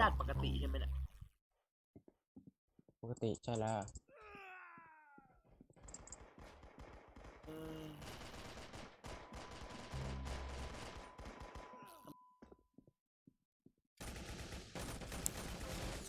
ด่านปกติใช่ไหมเนี่ยปกติใช่แล้วเออ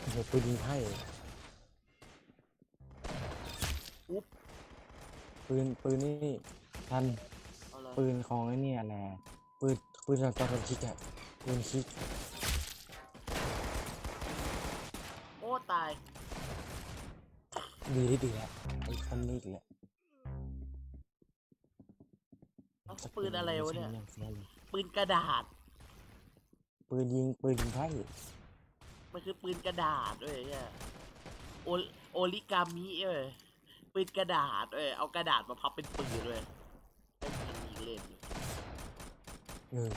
โอ้โหปืนยิงไพ่อุ๊บปืนปืนนี่ทันเอาเลยปืนของไอ้เนี่ยแหละปืนปืนตอนตอนคิกอะปืนคิก โอ้ตาย ดีที่ดีแหละไอ้คนนี้อีกแหละเอ้าปืนอะไรวะเนี่ยม่ใช่รื่องเลยปืนกระดาษ ปืนยิงปืนยิงไพ่มันคือปืนกระดาษด้วยเนี่ยโอโอริกามิเอ้ยปืนกระดาษเอ้ยเอากระดาษมาพับเป็นปืนเลยไม่มีเล่นอยู่เออ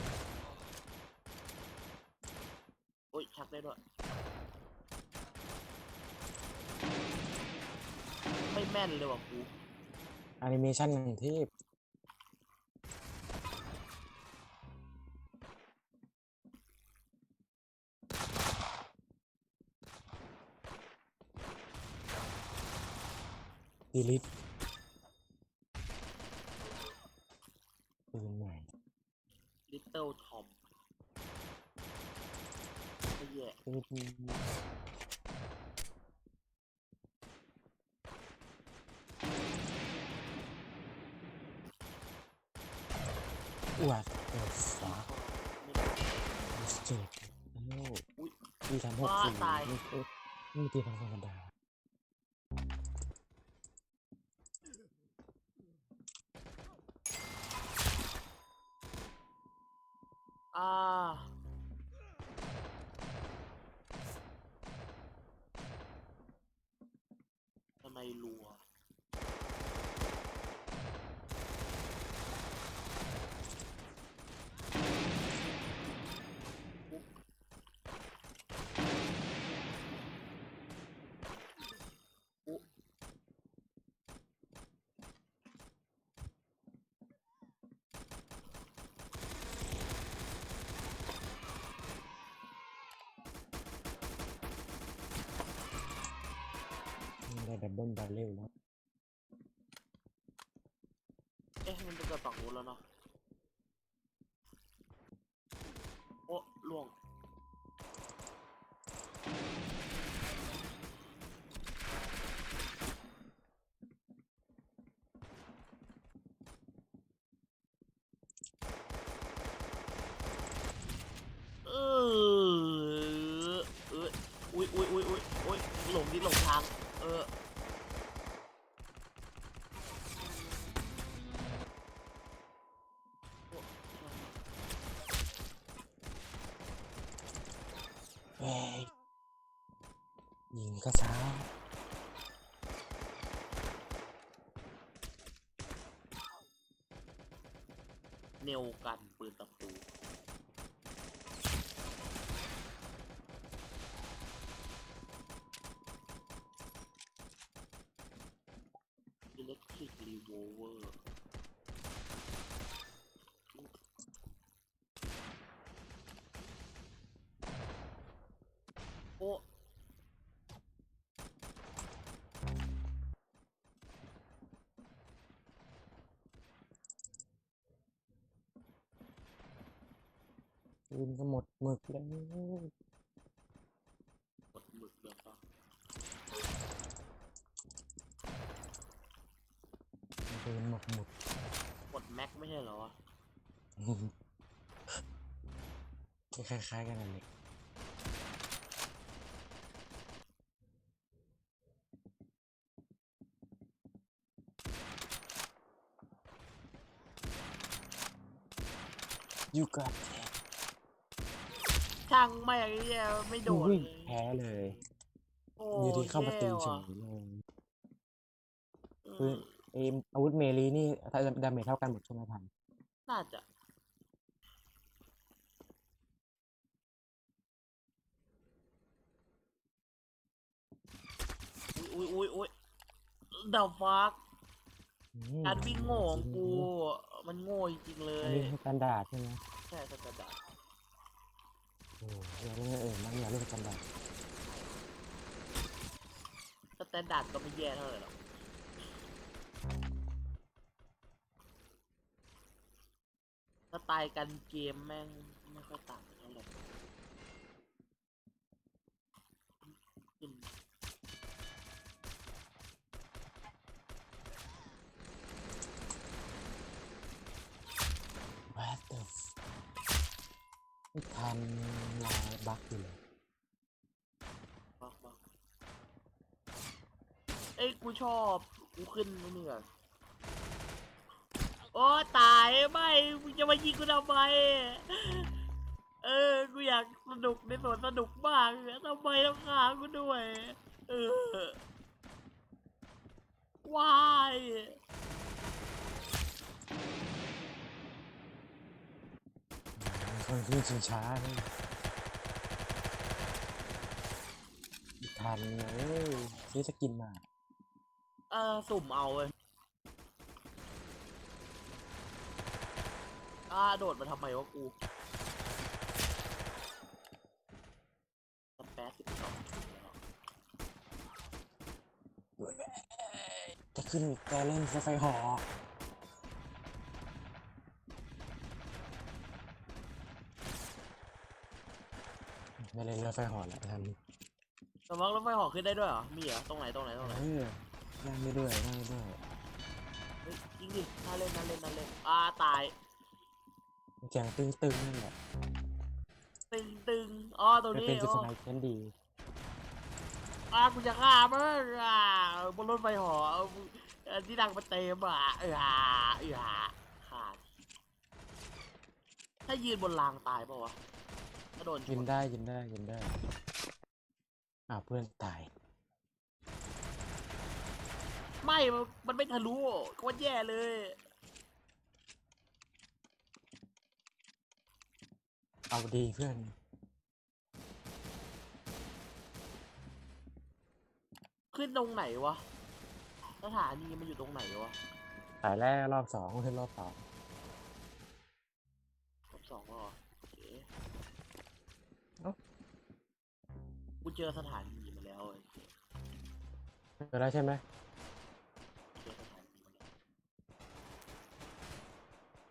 โอ้ยชักได้ด้วย ไม่แม่นเลยว่ะกูแอนิเมชันอย่างเทพดีลิทปืนใหม่ลิตเติ้ลทอมไม่แย่ปืน อวดเปิดฝาไม่สเจ็ดโอ้อุ๊ยดีทำหกว้าสี่ตายนี่เอ๊ะนี่ตีทางธรรมดาอ่าทำไมรัว นี่ ได้ดับเบิลบาร์เรลแล้วเอ๊ะมันเป็นกระฝั่งนู้นแล้วเนาะโอ้ล่วง เออเอออุ้ยอุ้ยอุ้ยอุ้ยอุ้ยหลงที่หลงทาง เออ เฮ้ยยิงก็ช้าเนวกันปืนตะปูอิเล็กทริกรีโวเวอร์โอ้ ปืนก็หมดหมึกแล้วกดหมึกเลยปะปืนหมดหมดกดแม็กไม่ใช่เหรอวะคล้ายๆกันนั่นแหละยูกัด ช่างไม่งไอ้เหี้ยไม่โดดวิ่งเลยแพ้เลยโอ้อยู่ดีเข้ามาตีเฉแย่ยว่ะเลยอืคือมเอมอาวุธเมลีนี่ถ้าดาเมจเท่ากันหมดใช่ไหมพันน่าจะอุ้ยอุ้ยอุ้ยเดาฟักอืมการวิ่งโง่ของกู มันโง่จริงๆเลอันยนี้คือการดาษใช่ไหม ใช่สแตนดาร์ด เรื่องเออมันอย่าเรื่องจำไดาสแตนดาร์ดก็ไม่แย่เท่าไหร่หรอกสไตล์การเกมแม่งไม่ค่อยต่าง ไม่ทันลายบักอยู่เลยบอกบอกเอ้ยกูชอบกูขึ้นนี่ก่อนโอ้ตายไม่มึงจะมายิงกูทำไมเออกูอยากสนุกในสวนสนุกบ้างทำไมต้องฆ่ากูด้วย เออวาย มีคนขึ้นชิงช้าเลยไม่ทันเอ้ยซื้อสกินมาเออสุ่มเอาเว้ยอ่าโดดมาทำไมวะกูสแปซสิบสองจะขึ้นแต่เล่นไฟไฟหอ ไม่เล่นเรือไฟหอแล้วทันสมองรถไฟเหอขึ้นได้ด้วยเหรอ มีเหรอ ตรงไหน ตรงไหน ตรงไหนเออนั่งไม่ด้วยนั่งไม่ด้วยเฮ้ยจริงดิน่าเล่นน่าเล่นน่าเล่นอ่าตายเสียงตึงๆนั่นแหละตึงตึงอ๋อตรงจะนี้เป็นจุดอ๋สอไนเปอร์ดีอ่ากูจะฆ่ามันอ่าบนรถไฟเหอเอาเอ่อที่ดังมาเต็มอะเอออ่าเอออ่าขาดถ้ายืนบนรางตายเปล่าวะถ้า โดนชยินนได้ยินได้ยินได้อ่าวเพื่อนตายไม่มันมันไม่ทะลุโคตรแย่เลย เอาดีเพื่อน ขึ้นตรงไหนวะสถานีมันอยู่ตรงไหนวะตายแรกรอบสองขึ้นรอบสองรอบสองแล้วเหรอโอเค เอ้า กู เจอสถานีมาแล้วเว้ยเจอแล้วใช่ไหมเจอสถานีมาแล้ว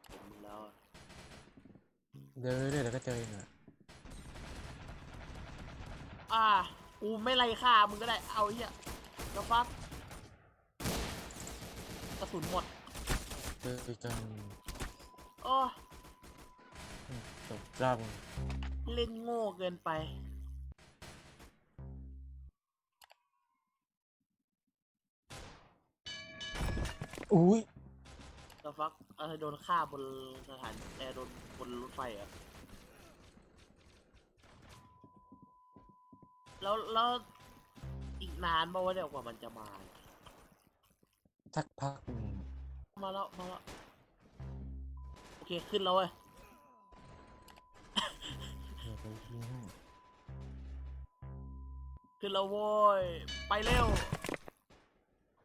เห็นมึงแล้วอะเดินเรื่อยๆเดี๋ยวก็เจอเองอะอ่ากูไม่ไล่ฆ่ามึงก็ได้เอาไอ้เหี้ยแล้วฟักกระสุนหมดเจอจนโอ้ จบรอบเล่นโง่เกินไป อุ้ยแล้วฟักอะไรโดนฆ่าบนสถานแอร์โดนบนรถไฟเหรอะแล้วแล้วอีกนานมาวะเนี่ยกว่ามันจะมาเนี่ยสักพักหนึ่งมาแล้วมาแล้วโอเคขึ้นแล้วเว้ยเดี๋ยวไปยิงให้ขึ้นแล้วโว้ยไปเร็ว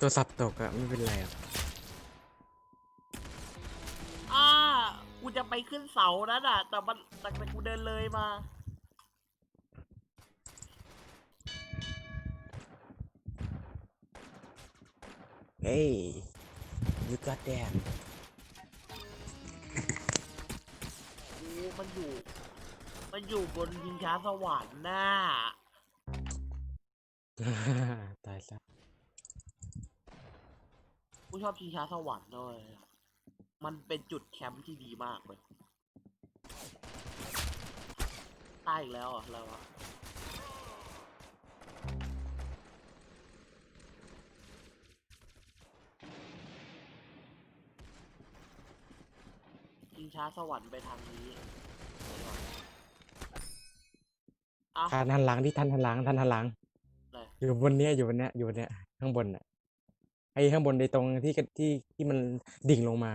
ตัวสับตกอะไม่เป็นไรอะอ่ากูจะไปขึ้นเสานั้นอะ แต่มันแต่แต่กูเดินเลยมา เฮ้ยยูกัดแดนกูมันอยู่ มันอยู่บนยิงช้าสวรรค์น่ะ ตายซะ กูชอบชิงช้าสวรรค์ด้วย มันเป็นจุดแคมป์ที่ดีมากเลยตายอีกแล้วเหรอะแล้วอะชิงช้าสวรรค์ไปทางนี้อะ ท่านหันหลังที่ท่านหันหลังท่านหันหลังเลยอยู่บนเนี้ยอยู่บนเนี้ยอยู่บนเนี้ยข้างบนน่ะ อ้ข้างบนในตรงที่กระที่ที่มันดิ่งลงมา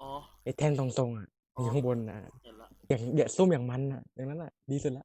อ๋อไอ้แท่นตรงๆอะอ๋ออยู่ข้างบนอะเห็นละอย่างเดี๋ยวซุ่มอย่างมันอะอย่างนั้นอะดีสุดละ